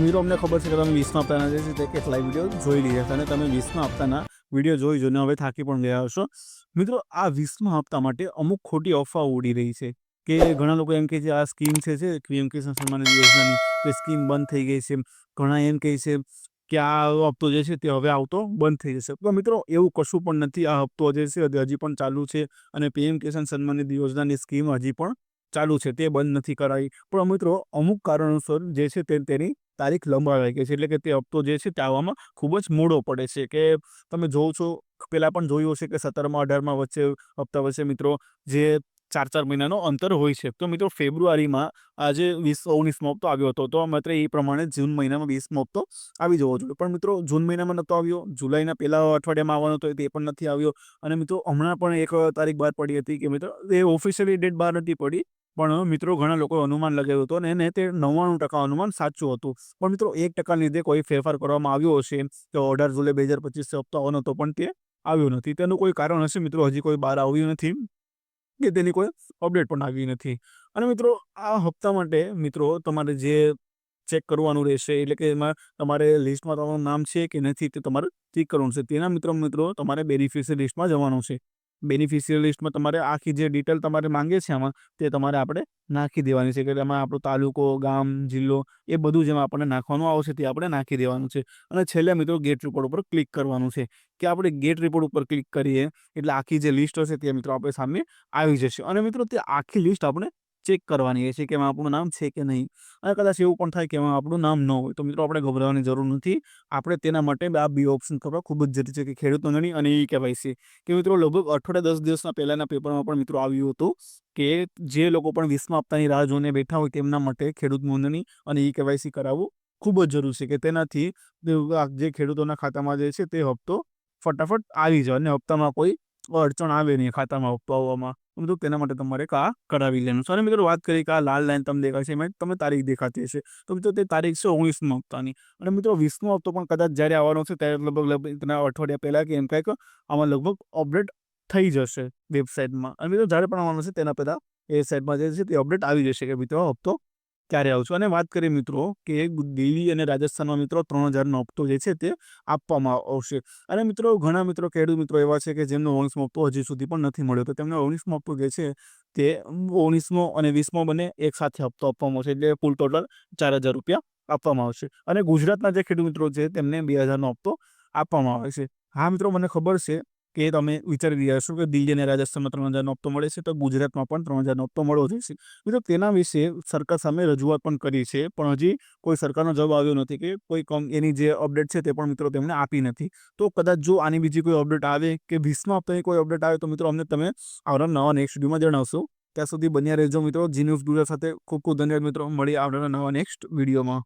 મિત્રો, અમને ખબર છે કે તમે વીસમાં હપ્તાના જે છે તે કેટલાય વીડિયો જોઈ લીધા હતા અને તમે વીસમાં હપ્તાના વીડિયો જોઈ જોઈને હવે થાકી પણ ગયા હશો. મિત્રો, આ વીસમાં હપ્તા માટે અમુક ખોટી અફવાઓ ઉડી રહી છે કે ઘણા લોકો એમ કહે છે, આ સ્કીમ છે છે પીએમ કિસાન સન્માન યોજનાની. સ્કીમ બંધ થઈ ગઈ છે. ઘણા એમ કહે છે કે આ હપ્તો જે છે તે હવે આવતો બંધ થઈ જશે. તો મિત્રો, એવું કશું પણ નથી. આ હપ્તો જે છે હજી પણ ચાલુ છે અને પીએમ કિસાન સન્માન નિધિ યોજનાની સ્કીમ હજી પણ ચાલુ છે તે બંધ નથી કરાવી પણ મિત્રો, અમુક કારણોસર જે છે તે તેની તારીખ લંબાવાઈ ગઈ છે. એટલે કે તે હપ્તો જે છે તે આવવામાં ખૂબ જ મોડો પડે છે કે તમે જોવો છો પહેલાં પણ જોયું હશે કે સત્તરમાં, અઢારમાં વચ્ચે હપ્તા વચ્ચે મિત્રો જે ચાર ચાર મહિનાનો અંતર હોય છે. તો મિત્રો, ફેબ્રુઆરીમાં આજે વીસ, ઓગણીસમો હપ્તો આવ્યો હતો. તો માત્ર એ પ્રમાણે જૂન મહિનામાં વીસમો હપ્તો આવી જવો જોઈએ. પણ મિત્રો, જૂન મહિનામાં નહોતો આવ્યો. જુલાઈના પહેલા અઠવાડિયામાં આવવાનો હતો તે પણ નથી આવ્યો. અને મિત્રો, હમણાં પણ એક તારીખ બહાર પડી હતી કે મિત્રો, એ ઓફિશિયલી ડેટ બહાર નથી પડી. પણ મિત્રો ઘણા લોકોએ અનુમાન લગાવ્યું હતું અને એને તે નવ્વાણું ટકા અનુમાન સાચું હતું. પણ મિત્રો એક ટકાના લીધે કોઈ ફેરફાર કરવામાં આવ્યો હશે તો અઢાર જુલાઈ બે હજાર પચીસ સપ્તાહનો હતો પણ તે આવ્યો નથી. તેનું કોઈ કારણ હશે મિત્રો? હજી કોઈ બહાર આવ્યું નથી કે તેની કોઈ અપડેટ પણ આવી નથી? અને મિત્રો આ હપ્તા માટે મિત્રો તમારે જે ચેક કરવાનું રહેશે એટલે કે એમાં તમારે લિસ્ટમાં તમારું નામ છે કે નથી તે તમારે ચેક કરવાનું છે. તેના મિત્રો મિત્રો તમારે બેનિફિશિયરી લિસ્ટમાં જવાનું છે. બેનિફિશિયરી લિસ્ટમાં તમારે આખી જે ડિટેલ તમારે માંગે છે આમાં, તે તમારે આપણે નાખી દેવાની છે. કે એમાં આપણો તાલુકો, ગામ, જિલ્લો, એ બધું જેમાં આપણને નાખવાનું આવશે તે આપણે નાખી દેવાનું છે. અને છેલ્લે મિત્રો ગેટ રિપોર્ટ ઉપર ક્લિક કરવાનું છે. કે આપણે ગેટ રિપોર્ટ ઉપર ક્લિક કરીએ, એટલે આખી જે લિસ્ટ હશે તે મિત્રો આપણે સામે આવી જશે. અને મિત્રો તે આખી લિસ્ટ આપણે ચેક કરવાની છે કે એમાં આપણું નામ છે કે નહીં. અને કદાચ એવું પણ થાય કે એમાં આપણું નામ ન હોય. તો મિત્રો, આપણે ગભરાવાની જરૂર નથી. આપણે તેના માટે આ બી ઓપ્શન કરવા ખૂબ જ જરૂરી છે કે ખેડૂત નોંધણી અને ઈ કેવાયસી કે મિત્રો, લગભગ અઠવાડિયા દસ દિવસના પહેલાંના પેપરમાં પણ મિત્રો આવ્યું હતું કે જે લોકો પણ વીસમા હપ્તાની રાહ જોઈને બેઠા હોય તેમના માટે ખેડૂત નોંધણી અને ઈ કેવાયસી કરાવવું ખૂબ જ જરૂરી છે કે તેનાથી જે ખેડૂતોના ખાતામાં જે છે તે હપ્તો ફટાફટ આવી જાય. અને હપ્તામાં કોઈ અડચણ આવે નહીં ખાતામાં હપ્તો બધું તેના માટે તમારે આ કરાવી લેવાનું. છે મિત્રો, વાત કરીએ કે આ લાલ લાઈન તમને દેખાય છે, એમાં તમે તારીખ દેખાતી હશે. તો મિત્રો, તે તારીખ છે ઓગણીસમો હપ્તાની. અને મિત્રો, વીસમો હપ્તો પણ કદાચ જ્યારે આવવાનો છે, ત્યારે લગભગ લગભગ અઠવાડિયા પહેલાં કે એમ કંઈક આમાં લગભગ અપડેટ થઈ જશે વેબસાઇટમાં. અને મિત્રો, જ્યારે પણ આવવાનું છે, તેના પહેલાં એ સાઇટમાં જે છે તે અપડેટ આવી જશે કે મિત્રો હપ્તો ક્યારે આવશું અને વાત કરીએ મિત્રો કે દિલ્હી અને રાજસ્થાનમાં મિત્રો ત્રણ હજારનો હપ્તો જે છે તે આપવામાં આવશે. અને મિત્રો ઘણા મિત્રો, ખેડૂત મિત્રો એવા છે કે જેમનો ઓગણીસમો હપ્તો હજી સુધી પણ નથી મળ્યો. તો તેમને ઓગણીસમો હપ્તો જે છે તે ઓગણીસમો અને વીસમો બંને એક સાથે હપ્તો આપવામાં આવશે. એટલે કુલ ટોટલ ચાર હજાર રૂપિયા આપવામાં આવશે. અને ગુજરાતના જે ખેડૂત મિત્રો છે તેમને બે હજારનો હપ્તો આપવામાં આવે છે. હા મિત્રો, મને ખબર છે કે તમે વિચારી રહ્યા છો કે દિલ્હી અને રાજસ્થાનમાં ત્રણ હજારનો હપ્તો મળે છે, તો ગુજરાતમાં પણ ત્રણ હજારનો હપ્તો મળવો જોઈશે. મિત્રો, તેના વિશે સરકાર સામે રજૂઆત પણ કરી છે, પણ હજી કોઈ સરકારનો જવાબ આવ્યો નથી કે કોઈ કમ એની જે અપડેટ છે તે પણ મિત્રો તેમણે આપી નથી. તો કદાચ જો આની બીજી કોઈ અપડેટ આવે કે વીસમાં હપ્તાની કોઈ અપડેટ આવે તો મિત્રો અમને તમે આવનાર નવા નેક્સ્ટ વિડીયોમાં જણાવશો. ત્યાં સુધી બન્યા રહેજો મિત્રો. જી ન્યૂઝ સાથે ખૂબ ખૂબ ધન્યવાદ મિત્રો. મળી આવનારા નવા નેક્સ્ટ વિડીયોમાં.